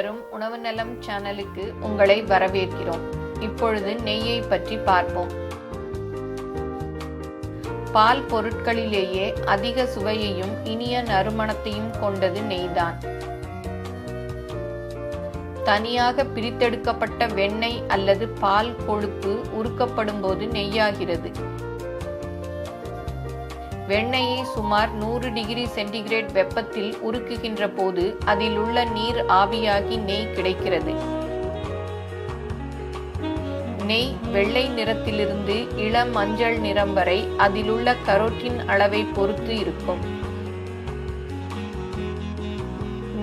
தரும் உணவு நலம் சேனலுக்கு உங்களை வரவேற்கிறோம். இப்பொழுது நெய்யை பற்றி பார்ப்போம். பால் பொருட்களிலேயே அதிக சுவையையும் இனிய நறுமணத்தையும் கொண்டது நெய்தான். தனியாக பிரித்தெடுக்கப்பட்ட வெண்ணெய் அல்லது பால் கொழுப்பு உருக்கப்படும் போது நெய்யாகிறது. வெண்ணெயை சுமார் நூறு டிகிரி சென்டிகிரேட் வெப்பத்தில் உருக்குகின்ற போது அதில் உள்ள நீர் ஆவியாகி நெய் கிடைக்கிறது. நெய் வெள்ளை நிறத்திலிருந்து இளம் மஞ்சள் நிறம் வரை அதிலுள்ள கரோட்டின் அளவை பொறுத்து இருக்கும்.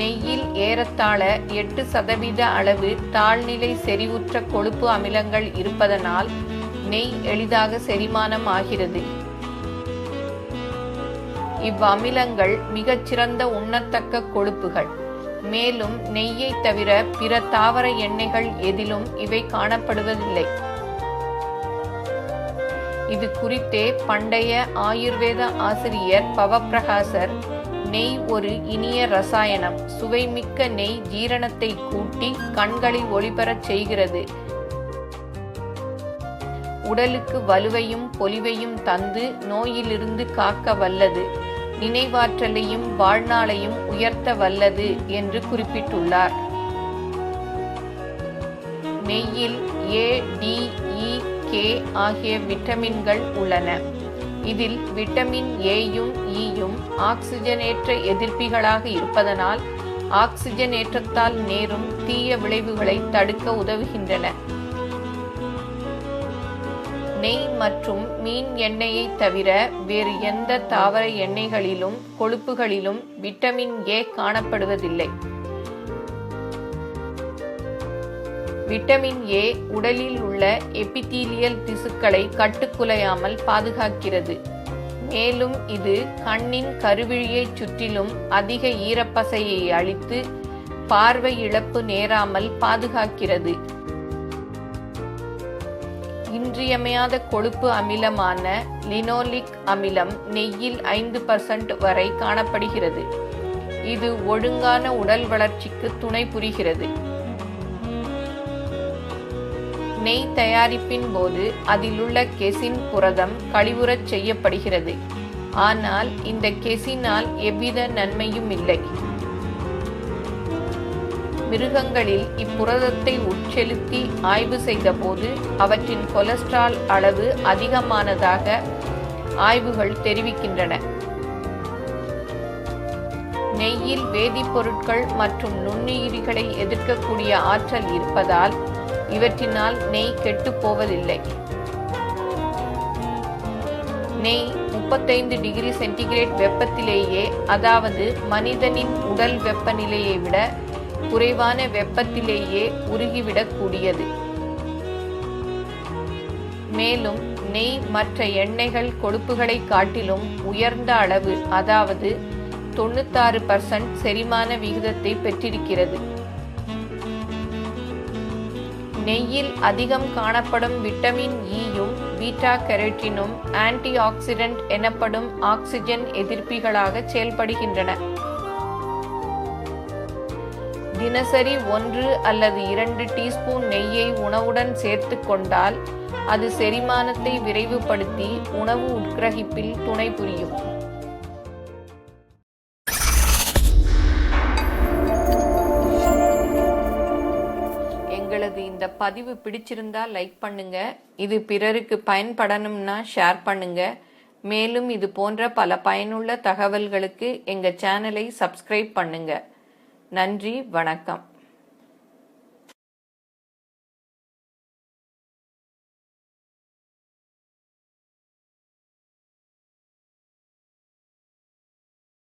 நெய்யில் ஏறத்தாழ எட்டு சதவீத அளவு தாழ்நிலை செறிவுற்ற கொழுப்பு அமிலங்கள் இருப்பதனால் நெய் எளிதாக செரிமானம் ஆகிறது. இவ்வமிலங்கள் மிகச்சிறந்த உண்ணத்தக்க கொழுப்புகள். மேலும் நெய்யை தவிர பிற தாவர எண்ணெய்கள் எதிலும் இவை காணப்படுவதில்லை. இது குறித்தே பண்டைய ஆயுர்வேத ஆசிரியர் பவப்பிரகாசர் நெய் ஒரு இனிய ரசாயனம். சுவைமிக்க நெய் ஜீரணத்தை கூட்டி கண்களை ஒளிபரச் செய்கிறது. உடலுக்கு வலுவையும் பொலிவையும் தந்து நோயிலிருந்து காக்க வல்லது. நினைவாற்றலையும் வாழ்நாளையும் உயர்த்த வல்லது என்று குறிப்பிட்டுள்ளார். நெய்யில் ஏ டி இ கே ஆகிய விட்டமின்கள் உள்ளன. இதில் விட்டமின் ஏயும் ஈயும் e ஆக்சிஜனேற்ற எதிர்ப்பிகளாக இருப்பதனால் ஆக்சிஜனேற்றத்தால் நேரும் தீய விளைவுகளை தடுக்க உதவுகின்றன. நெய் மற்றும் மீன் எண்ணெயை தவிர வேறு எந்த தாவர எண்ணெய்களிலும் கொழுப்புகளிலும் விட்டமின் ஏ காணப்படுவதில்லை. விட்டமின் ஏ உடலில் உள்ள எபிதீலியல் திசுக்களை கட்டுக்குலையாமல் பாதுகாக்கிறது. மேலும் இது கண்ணின் கருவிழியைச் சுற்றிலும் அதிக ஈரப்பசையை அளித்து பார்வை இழப்பு நேராமல் பாதுகாக்கிறது. இன்றியமையாத கொழுப்பு அமிலமான லினோலிக் அமிலம் நெய்யில் ஐந்து பர்சன்ட் வரை காணப்படுகிறது. இது ஒழுங்கான உடல் வளர்ச்சிக்கு துணை புரிகிறது. நெய் தயாரிப்பின் போது அதிலுள்ள கெசின் புரதம் கழிவுறச் செய்யப்படுகிறது. ஆனால் இந்த கெசினால் எவ்வித நன்மையும் இல்லை. மிருகங்களில் இப்புரதத்தை உட்செலுத்தி ஆய்வு செய்தபோது அவற்றின் கொலஸ்ட்ரால் அளவு அதிகமானதாக ஆய்வுகள் தெரிவிக்கின்றன. நெய்யில் வேதிப்பொருட்கள் மற்றும் நுண்ணுயிரிகளை எதிர்க்கக்கூடிய ஆற்றல் இருப்பதால் இவற்றினால் நெய் கெட்டுப் போவதில்லை. நெய் முப்பத்தைந்து டிகிரி சென்டிகிரேட் வெப்பத்திலேயே அதாவது மனிதனின் உடல் வெப்பநிலையை விட குறைவான வெப்பத்திலேயே உருகிவிடக்கூடியது. மேலும் நெய் மற்ற எண்ணெய்கள் கொழுப்புகளை காட்டிலும் உயர்ந்த அளவு அதாவது தொண்ணூத்தாறு பர்சன்ட் செரிமான விகிதத்தை பெற்றிருக்கிறது. நெய்யில் அதிகம் காணப்படும் விட்டமின் e ஈயும் பீட்டா கெரட்டினும் ஆன்டி ஆக்சிடென்ட் எனப்படும் ஆக்சிஜன் எதிர்ப்பிகளாக செயல்படுகின்றன. தினசரி ஒன்று அல்லது இரண்டு டீஸ்பூன் நெய்யை உணவுடன் சேர்த்து கொண்டால் அது செரிமானத்தை விரைவுபடுத்தி உணவு உட்கிரகிப்பில் துணை புரியும். எங்களது இந்த பதிவு பிடிச்சிருந்தா லைக் பண்ணுங்க இது பிறருக்கு பயன்படணும்னா ஷேர் பண்ணுங்க. மேலும் இது போன்ற பல பயனுள்ள தகவல்களுக்கு எங்கள் சேனலை சப்ஸ்கிரைப் பண்ணுங்கள் நன்றி வணக்கம்.